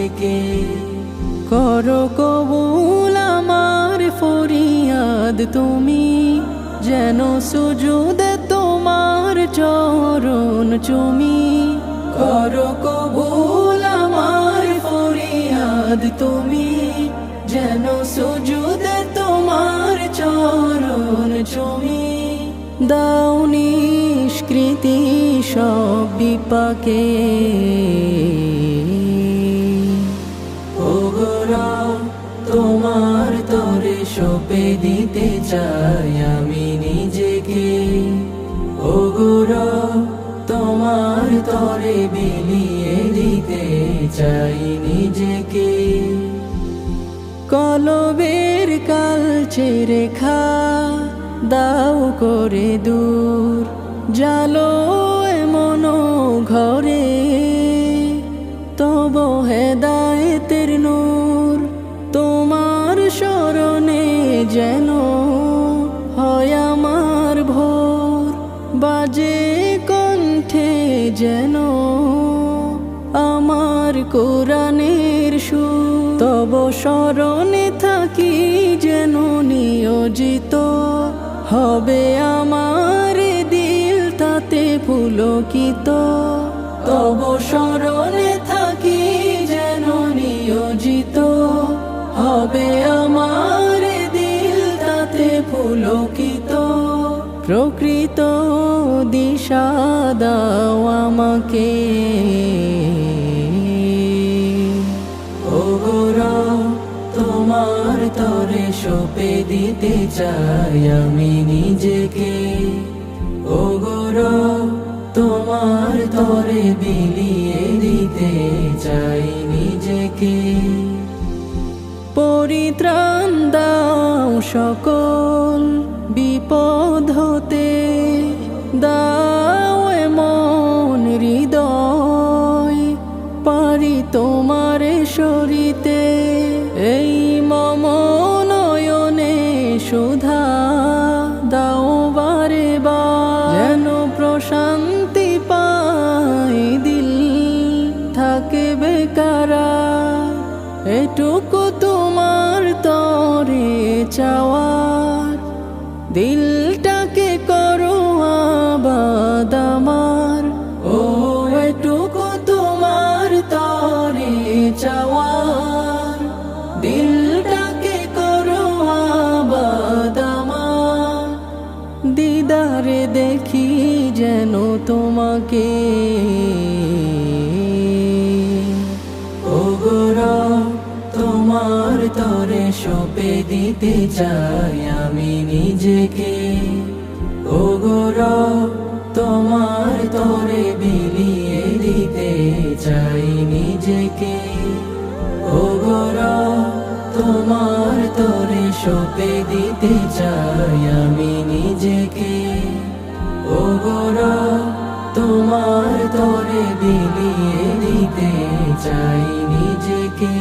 নিজেকে করো কবুল আমার ফরিয়াদ। তুমি যেন সুজুদে তোমার চরণ চুমি। করো কবুল আমার ফরিয়াদ। তুমি যেন সুজুদে তোমার চরণ চুমি। দাও নিষ্কৃতি সব বিপাকে। সপে দিতে চাই আমি নিজেকে। ও গৌরব তোমার তরে বিলিয়ে দিতে চাই নিজেকে। কলবের কালচে রেখা দাও করে দূর। জালো এমন ঘরে বাজে কণ্ঠে যেন আমার কোরআনের সুর, তব স্মরণে থাকি যেন নিয়োজিত। হবে আমার দিল তাতে পুলকিত। তব স্মরণে থাকি যেন নিয়োজিত। হবে আমার দিল তাতে পুলকিত। দিশা দাও আমাকে। তোমার তরে সপে দিতে চাই আমি নিজেকে। ও গৌরব তোমার তরে বিলিয়ে দিতে চাই নিজেকে। পরিত্রাণ দাও সকল তোমার সরিতে এই মম নয়নে সুধা দাও বারে বা, যেন প্রশান্তি পাই দিল থাকে বেকারা। এটুকু তোমার তরে চাওয়ার দিলটাকে দেখি যেন তোমাকে। ও গৌরব তোমার তরে সপে দিতে চাই আমি নিজেকে। ও গৌরব তোমার তরে বিলিয়ে দিতে চাই নিজেকে। ও গৌরব তোমার তরে সপে দিতে চাই আমি নিজেকে। ও তোমার তরে বিলিয়ে দিতে চাই নিজেকে।